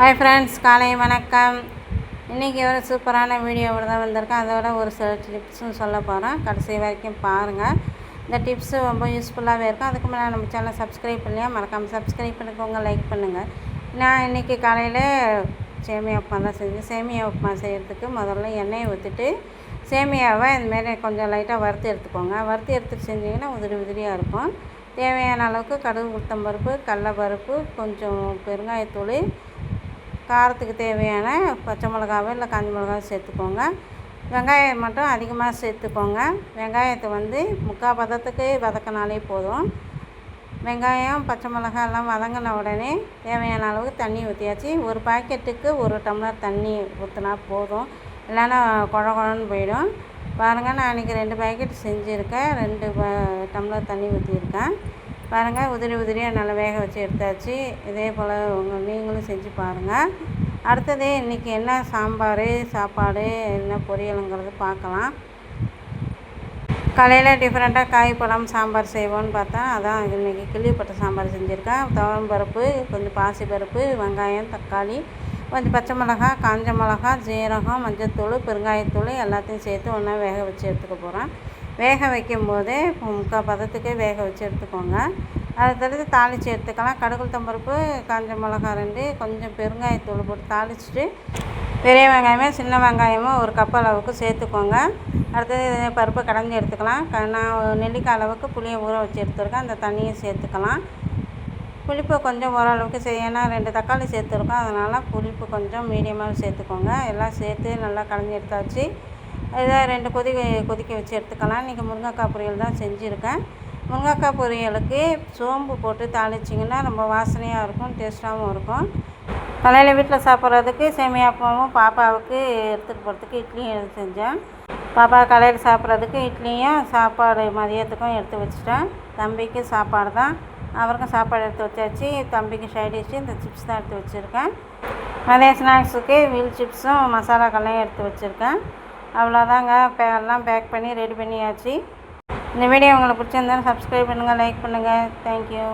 Hi friends காலை வணக்கம். இன்றைக்கி ஒரு சூப்பரான வீடியோவோட தான் வந்திருக்கேன். அதோட ஒரு சில டிப்ஸும் சொல்ல போகிறேன் கடைசி வரைக்கும் பாருங்கள் இந்த டிப்ஸு ரொம்ப யூஸ்ஃபுல்லாகவே இருக்கும். அதுக்கு முன்னாடி நம்ம சேனல் சப்ஸ்கிரைப் பண்ணலையா மறக்காமல் சப்ஸ்கிரைப் பண்ணிக்கோங்க லைக் பண்ணுங்கள் நான் இன்றைக்கி காலையில் சேமியா உப்புமா தான் செஞ்சேன். சேமியா உப்புமா செய்கிறதுக்கு முதல்ல எண்ணெயை ஊற்றிட்டு சேமியாவை இந்தமாரி கொஞ்சம் லைட்டாக வறுத்து எடுத்துக்கோங்க. வறுத்து எடுத்துட்டு செஞ்சிங்கன்னா உதிரி உதிரியாக இருக்கும். தேவையான அளவுக்கு கடுகு உளுத்தம்பருப்பு கடலப்பருப்பு கொஞ்சம் பெருங்காயத்தூள் காரத்துக்கு தேவையான பச்சை மிளகாவோ இல்லை காஞ்சி மிளகாவோ சேர்த்துக்கோங்க. வெங்காயம் மட்டும் அதிகமாக சேர்த்துக்கோங்க. வெங்காயத்தை வந்து முக்கால் பதத்துக்கு வதக்கினாலே போதும். வெங்காயம் பச்சை மிளகாய் எல்லாம் வதங்கின உடனே தேவையான அளவுக்கு தண்ணி ஊற்றியாச்சு ஒரு பாக்கெட்டுக்கு ஒரு டம்ளர் தண்ணி ஊற்றினா போதும். இல்லைன்னா குழ குழன்னு போயிடும். பாருங்கள் நான் இன்றைக்கி ரெண்டு பாக்கெட் செஞ்சுருக்கேன். ரெண்டு டம்ளர் தண்ணி ஊற்றிருக்கேன் பாருங்கள் உதிரி உதிரியாக நல்லா வேக வச்சு எடுத்தாச்சு. இதே போல் உங்கள் நீங்களும் செஞ்சு பாருங்கள் அடுத்தது இன்றைக்கி என்ன சாம்பார் சாப்பாடு என்ன பொரியலுங்கிறது பார்க்கலாம். காலையில் டிஃப்ரெண்ட்டாக காய் பழம் சாம்பார் செய்வோன்னு பார்த்தா அதான் இன்றைக்கி கிள்ளிப்பட்ட சாம்பார் செஞ்சுருக்கேன். துவரம் பருப்பு கொஞ்சம் பாசி பருப்பு வெங்காயம் தக்காளி கொஞ்சம் பச்சை மிளகா காஞ்ச மிளகா ஜீரகம் மஞ்சத்தூள் பெருங்காயத்தூள் எல்லாத்தையும் சேர்த்து ஒன்றா வேக வச்சு எடுத்துக்க போகிறேன் வேக வைக்கும் போதே முக்கால் பதத்துக்கே வேக வச்சு எடுத்துக்கோங்க. அடுத்தடுத்து தாளித்து எடுத்துக்கலாம். கடுகுள் பருப்பு காஞ்ச மிளகா ரெண்டு கொஞ்சம் பெருங்காயத்தூள் போட்டு தாளிச்சிட்டு பெரிய வெங்காயமே சின்ன வெங்காயமும் ஒரு கப் அளவுக்கு சேர்த்துக்கோங்க. அடுத்தது பருப்பு கடைஞ்சி எடுத்துக்கலாம். க நான் நெல்லிக்காய் அளவுக்கு புளியை ஊற வச்சு எடுத்துருக்கேன். அந்த தண்ணியை சேர்த்துக்கலாம். புளிப்பு கொஞ்சம் ஓரளவுக்கு சரி ஏன்னா ரெண்டு தக்காளி சேர்த்துருக்கோம். அதனால் புளிப்பு கொஞ்சம் மீடியமாக சேர்த்துக்கோங்க. எல்லாம் சேர்த்து நல்லா கடைஞ்சி எடுத்தாச்சு. இதை ரெண்டு கொதி கொதிக்க வச்சு எடுத்துக்கலாம். இன்றைக்கி முருங்கைக்காய் பொரியல் தான் செஞ்சுருக்கேன். முருங்கைக்காய் பொரியலுக்கு சோம்பு போட்டு தாளிச்சிங்கன்னா ரொம்ப வாசனையாக இருக்கும் டேஸ்ட்டாகவும் இருக்கும். காலையில் வீட்டில் சாப்பிட்றதுக்கு சேமியாப்பமும் பாப்பாவுக்கு எடுத்துகிட்டு போகிறதுக்கு இட்லியும் செஞ்சேன். பாப்பா காலையில் சாப்பிட்றதுக்கு இட்லியும் சாப்பாடு மதியத்துக்கும் எடுத்து வச்சுட்டேன். தம்பிக்கு சாப்பாடு தான். அவருக்கும் சாப்பாடு எடுத்து வச்சாச்சு. தம்பிக்கு சைட் டிஷ்ஷு இந்த சிப்ஸ் தான் எடுத்து வச்சுருக்கேன். மதிய ஸ்நாக்ஸுக்கு வீல் சிப்ஸும் மசாலாக்கள்லையும் எடுத்து வச்சுருக்கேன். அவ்வளோதாங்க. பே எல்லாம் பேக் பண்ணி ரெடி பண்ணியாச்சு. இந்த வீடியோ உங்களுக்கு பிடிச்சிருந்தாலும் சப்ஸ்கிரைப் பண்ணுங்கள் லைக் பண்ணுங்கள் தேங்க்யூ